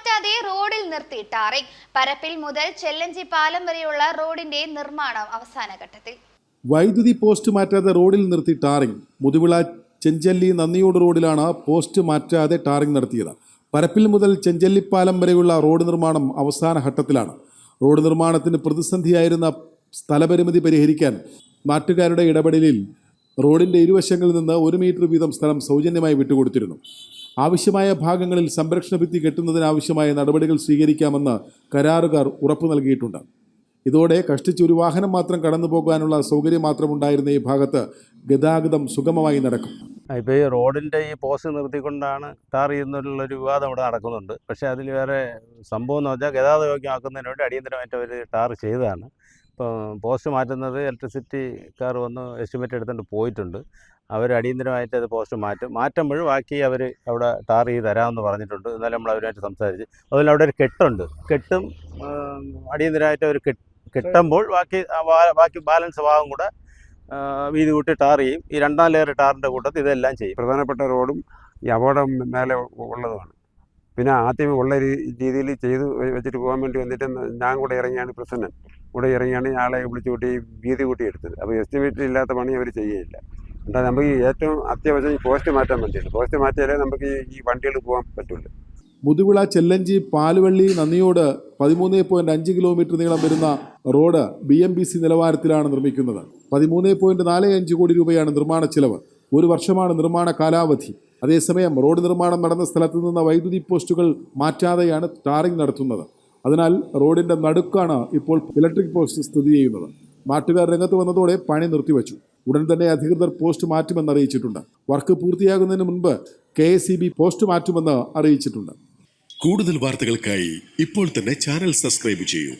മാറ്റാതെ റോഡിൽ നിർത്തി ടാറിംഗ് പരപ്പിൽ മുതൽ ചെല്ലഞ്ചി പാലം വരെയുള്ള റോഡിന്റെ നിർമ്മാണം അവസാന ഘട്ടത്തിൽ. വൈദ്യുതി പോസ്റ്റ് മാറ്റാതെ റോഡിൽ നിർത്തി ടാറിംഗ് മുതുവിള ചെഞ്ചല്ലി നന്ദിയോട് റോഡിലാണ് പോസ്റ്റ് മാറ്റാതെ ടാറിംഗ് നടത്തിയത്. പരപ്പിൽ മുതൽ ചെഞ്ചല്ലിപ്പാലം വരെയുള്ള റോഡ് നിർമ്മാണം അവസാന ഘട്ടത്തിലാണ്. റോഡ് നിർമ്മാണത്തിന് പ്രതിസന്ധിയായിരുന്ന സ്ഥലപരിമിതി പരിഹരിക്കാൻ നാട്ടുകാരുടെ ഇടപെടലിൽ റോഡിന്റെ ഇരുവശങ്ങളിൽ നിന്ന് ഒരു മീറ്റർ വീതം സ്ഥലം സൗജന്യമായി വിട്ടുകൊടുത്തിരുന്നു. ആവശ്യമായ ഭാഗങ്ങളിൽ സംരക്ഷണ ഭിത്തി കെട്ടുന്നതിനാവശ്യമായ നടപടികൾ സ്വീകരിക്കാമെന്ന് കരാറുകാർ ഉറപ്പു നൽകിയിട്ടുണ്ട്. ഇതോടെ കഷ്ടിച്ച് ഒരു വാഹനം മാത്രം കടന്നു പോകാനുള്ള സൗകര്യം മാത്രമുണ്ടായിരുന്ന ഈ ഭാഗത്ത് ഗതാഗതം സുഗമമായി നടക്കും. ഇപ്പോൾ ഈ റോഡിന്റെ ഈ പോസ്റ്റ് നിർത്തിക്കൊണ്ടാണ് ടാർ ചെയ്യുന്നതിലുള്ളൊരു വിവാദം ഇവിടെ നടക്കുന്നുണ്ട്. പക്ഷേ അതിൽ വേറെ സംഭവം എന്ന് വെച്ചാൽ ഗതാഗത യോഗ്യമാക്കുന്നതിന് വേണ്ടി അടിയന്തരമായിട്ട് അവർ ടാർ ചെയ്തതാണ്. ഇപ്പോൾ പോസ്റ്റ് മാറ്റുന്നത് ഇലക്ട്രിസിറ്റിക്കാർ വന്ന് എസ്റ്റിമേറ്റ് എടുത്തുകൊണ്ട് പോയിട്ടുണ്ട്. അവർ അടിയന്തരമായിട്ട് അത് പോസ്റ്റ് മാറ്റും. മാറ്റുമ്പോൾ ബാക്കി അവർ അവിടെ ടാർ ചെയ്ത് തരാമെന്ന് പറഞ്ഞിട്ടുണ്ട്. എന്നാലും നമ്മൾ അവരുമായിട്ട് സംസാരിച്ച്. അതുപോലെ അവിടെ ഒരു കെട്ടുണ്ട്. കെട്ടും അടിയന്തരമായിട്ട് അവർ കെട്ടുമ്പോൾ ബാക്കി ബാക്കി ബാലൻസ് ഭാഗം കൂടെ വീതി കൂട്ടി ടാർ ചെയ്യും. ഈ രണ്ടാം ലെയർ ടാറിന്റെ കൂട്ടത്തിൽ ഇതെല്ലാം ചെയ്യും. പ്രധാനപ്പെട്ട റോഡും ഈ അപകടം മേലെ ഉള്ളതുമാണ്. പിന്നെ ആദ്യം ഉള്ള രീതിയിൽ ചെയ്ത് വെച്ചിട്ട് പോകാൻ വേണ്ടി വന്നിട്ട് ഞാൻ കൂടെ ഇറങ്ങിയാണ് പ്രസന്നൻ. കൂടെ ഇറങ്ങിയാണ് ആളെ വിളിച്ചു കൂട്ടി വീതി കൂട്ടി എടുത്തത്. അപ്പോൾ എസ്റ്റിമേറ്റ് ഇല്ലാത്ത പണി അവർ ചെയ്യുകയില്ല. എന്താ നമുക്ക് ഏറ്റവും അത്യാവശ്യം ഈ പോസ്റ്റ് മാറ്റാൻ വേണ്ടിയിട്ട് പോസ്റ്റ് മാറ്റിയാലേ നമുക്ക് ഈ വണ്ടികൾ പോകാൻ പറ്റുള്ളൂ. മുതുവിള ചെല്ലഞ്ചി പാലുവള്ളി നന്ദിയോട് പതിമൂന്ന് പോയിന്റ് അഞ്ച് കിലോമീറ്റർ നീളം വരുന്ന road B M B C നിലവാരത്തിലാണ് നിർമ്മിക്കുന്നത്. പതിമൂന്ന് പോയിന്റ് നാല് അഞ്ച് കോടി രൂപയാണ് നിർമ്മാണ ചിലവ്. ഒരു വർഷമാണ് നിർമ്മാണ കാലാവധി. അതേസമയം റോഡ് നിർമ്മാണം നടന്ന സ്ഥലത്ത് നിന്ന് വൈദ്യുതി പോസ്റ്റുകൾ മാറ്റാതെയാണ് ടാറിംഗ് നടത്തുന്നത്. അതിനാൽ റോഡിന്റെ നടുക്കാണ് ഇപ്പോൾ ഇലക്ട്രിക് പോസ്റ്റ് സ്ഥിതി ചെയ്യുന്നത്. നാട്ടുകാർ രംഗത്ത് വന്നതോടെ പണി നിർത്തിവെച്ചു. ഉടൻ തന്നെ അധികൃതർ പോസ്റ്റ് മാറ്റുമെന്ന് അറിയിച്ചിട്ടുണ്ട്. വർക്ക് പൂർത്തിയാകുന്നതിന് മുൻപ് കെ പോസ്റ്റ് മാറ്റുമെന്ന് അറിയിച്ചിട്ടുണ്ട്. കൂടുതൽ വാർത്തകൾക്കായി ഇപ്പോൾ തന്നെ ചാനൽ സബ്സ്ക്രൈബ് ചെയ്യൂ.